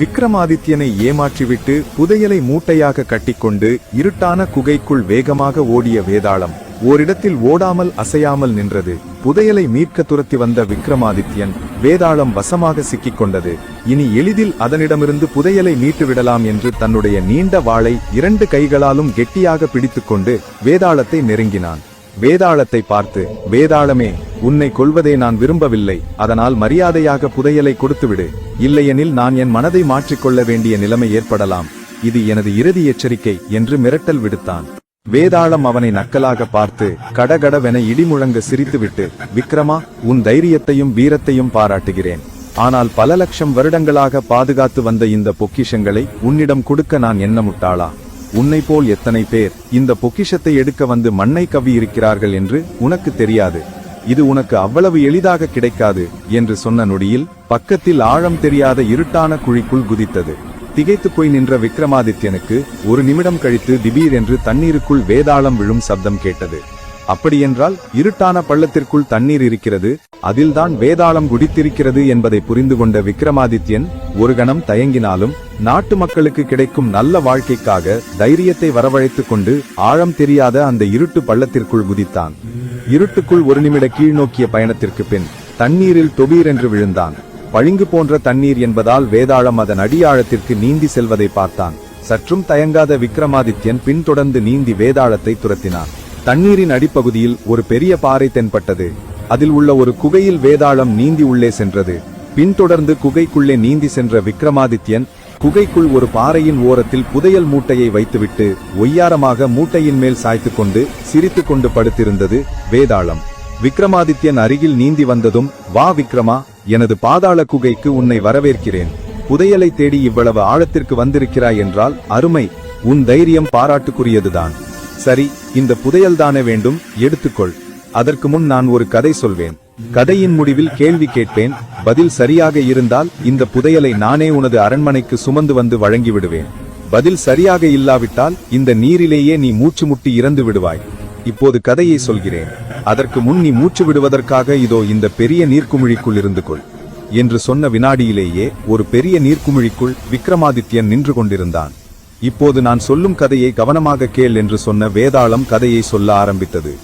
விக்ரமாதித்யனை ஏமாற்றிவிட்டு புதையலை மூட்டையாக கட்டிக்கொண்டு இருட்டான குகைக்குள் வேகமாக ஓடிய வேதாளம். ஓரிடத்தில் ஓடாமல் அசையாமல் நின்றது. புதையலை மீட்க துரத்தி வந்த விக்ரமாதித்யன் வேதாளம் வசமாக சிக்கிக் கொண்டது இனி எளிதில் அதனிடமிருந்து புதையலை மீட்டு விடலாம் என்று தன்னுடைய நீண்ட வாளை இரண்டு கைகளாலும் கெட்டியாக பிடித்துக்கொண்டு வேதாளத்தை நெருங்கினான். வேதாளத்தை பார்த்து வேதாளமே உன்னை கொல்வதை நான் விரும்பவில்லை. அதனால் மரியாதையாக புதையலை கொடுத்துவிடு. இல்லையெனில் நான் என் மனதை மாற்றிக்கொள்ள வேண்டிய நிலைமை ஏற்படலாம். இது எனது இறுதி எச்சரிக்கை என்று மிரட்டல் விடுத்தான். வேதாளம் அவனை நக்கலாக பார்த்து கடகடவென இடிமுழங்க சிரித்துவிட்டு விக்ரமா உன் தைரியத்தையும் வீரத்தையும் பாராட்டுகிறேன். ஆனால் பல லட்சம் வருடங்களாக பாதுகாத்து வந்த இந்த பொக்கிஷங்களை உன்னிடம் கொடுக்க நான் என்ன முட்டாளா உன்னை போல் எத்தனை பேர் இந்த பொக்கிஷத்தை எடுக்க வந்து மண்ணை கவ்வி இருக்கிறார்கள் என்று உனக்கு தெரியாது. இது உனக்கு அவ்வளவு எளிதாக கிடைக்காது என்று சொன்ன நொடியில் பக்கத்தில் ஆழம் தெரியாத இருட்டான குழிக்குள் குதித்தது. திகைத்து போய் நின்ற விக்ரமாதித்யனுக்கு ஒரு நிமிடம் கழித்து திடீரென்று தண்ணீருக்குள் வேதாளம் விழும் சப்தம் கேட்டது. அப்படியென்றால் இருட்டான பள்ளத்திற்குள் தண்ணீர் இருக்கிறது அதில்தான் வேதாளம் குடித்திருக்கிறது என்பதை புரிந்து கொண்ட விக்ரமாதித்யன் ஒரு கணம் தயங்கினாலும் நாட்டு மக்களுக்கு கிடைக்கும் நல்ல வாழ்க்கைக்காக தைரியத்தை வரவழைத்துக் கொண்டு ஆழம் தெரியாத அந்த இருட்டு பள்ளத்திற்குள் குதித்தான். இருட்டுக்குள் ஒரு நிமிட கீழ்நோக்கிய பயணத்திற்கு பின் தண்ணீரில் தொபீரென்று விழுந்தான். பளிங்கு போன்ற தண்ணீர் என்பதால் வேதாளம் அதன் அடியாழத்திற்கு நீந்தி செல்வதை பார்த்தான். சற்றும் தயங்காத விக்ரமாதித்யன் பின்தொடர்ந்து நீந்தி வேதாளத்தை துரத்தினான். தண்ணீரின் அடிப்பகுதியில் ஒரு பெரிய பாறை தென்பட்டது. அதில் உள்ள ஒரு குகையில் வேதாளம் நீந்தி உள்ளே சென்றது. பின்தொடர்ந்து குகைக்குள்ளே நீந்தி சென்ற விக்ரமாதித்யன் குகைக்குள் ஒரு பாறையின் ஓரத்தில் புதையல் மூட்டையை வைத்துவிட்டு ஒய்யாரமாக மூட்டையின் மேல் சாய்த்து கொண்டு சிரித்து கொண்டு படுத்திருந்தது வேதாளம். விக்ரமாதித்யன் அருகில் நீந்தி வந்ததும் வா விக்ரமா எனது பாதாள குகைக்கு உன்னை வரவேற்கிறேன். புதையலை தேடி இவ்வளவு ஆழத்திற்கு வந்திருக்கிறாய் என்றால் அருமை உன் தைரியம் பாராட்டுக்குரியதுதான். சரி இந்த புதையல் தானே வேண்டும்? எடுத்துக்கொள். அதற்கு முன் நான் ஒரு கதை சொல்வேன். கதையின் முடிவில் கேள்வி கேட்பேன். பதில் சரியாக இருந்தால் இந்த புதையலை நானே உனது அரண்மனைக்கு சுமந்து வந்து வழங்கி விடுவேன் பதில் சரியாக இல்லாவிட்டால் இந்த நீரிலேயே நீ மூச்சு முட்டி இறந்து விடுவாய். இப்போது கதையை சொல்கிறேன். அதற்கு முன் நீ மூச்சு விடுவதற்காக இதோ இந்த பெரிய நீர்க்குமிழிக்குள் இருந்து கொள். என்று சொன்ன வினாடியிலேயே ஒரு பெரிய நீர்க்குமிழிக்குள் விக்ரமாதித்யன் நின்று கொண்டிருந்தான். இப்போது நான் சொல்லும் கதையை கவனமாக கேள் என்று சொன்ன வேதாளம் கதையை சொல்ல ஆரம்பித்தது.